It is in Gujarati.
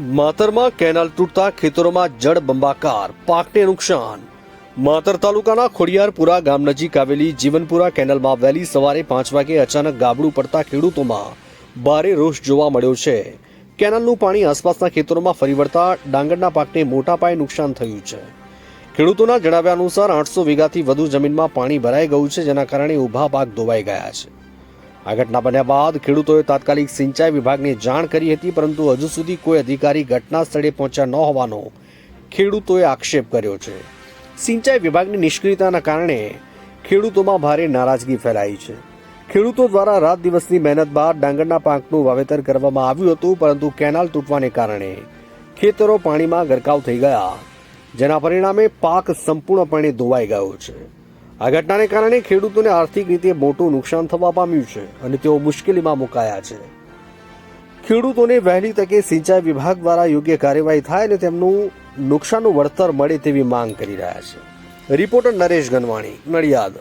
માતરમાં કેનાલ તૂટતા ખેતરોમાં જળ બંબાકાર, પાકને નુકસાન. માતર તાલુકાના ખોડિયારપુરા ગામ નજીક આવેલી જીવનપુરા કેનાલમાં વહેલી સવારે પાંચ વાગે અચાનક ગાબડું પડતા ખેડૂતોમાં ભારે રોષ જોવા મળ્યો છે. કેનાલનું પાણી આસપાસના ખેતરોમાં ફરી વળતા ડાંગરના પાકને મોટા પાયે નુકસાન થયું છે. ખેડૂતોના જણાવ્યા અનુસાર આઠસો વીઘાથી વધુ જમીનમાં પાણી ભરાઈ ગયું છે, જેના કારણે ઊભા પાક ધોવાઈ ગયા છે. આ ઘટના બન્યા બાદ ખેડૂતોએ તાત્કાલિક સિંચાઈ વિભાગને જાણ કરી હતી, પરંતુ હજુ સુધી કોઈ અધિકારી ઘટના સ્થળે પહોંચ્યા ન હોવાનો ખેડૂતોએ આક્ષેપ કર્યો છે. સિંચાઈ વિભાગની નિષ્ક્રિયતાના કારણે ખેડૂતોમાં ભારે નારાજગી ફેલાઈ છે. ખેડૂતો દ્વારા રાત દિવસની મહેનત બાદ ડાંગરના પાકનું વાવેતર કરવામાં આવ્યું હતું, પરંતુ કેનાલ તૂટવાને કારણે ખેતરો પાણીમાં ગરકાવ થઈ ગયા, જેના પરિણામે પાક સંપૂર્ણપણે ધોવાઈ ગયો છે. આ ઘટનાને કારણે ખેડૂતોને આર્થિક રીતે મોટું નુકસાન થવા પામ્યું છે અને તેઓ મુશ્કેલીમાં મુકાયા છે. ખેડૂતોને વહેલી તકે સિંચાઈ વિભાગ દ્વારા યોગ્ય કાર્યવાહી થાય અને તેમનું નુકસાનનું વળતર મળે તેવી માંગ કરી રહ્યા છે. રિપોર્ટર નરેશ ગનવાણી, નડિયાદ.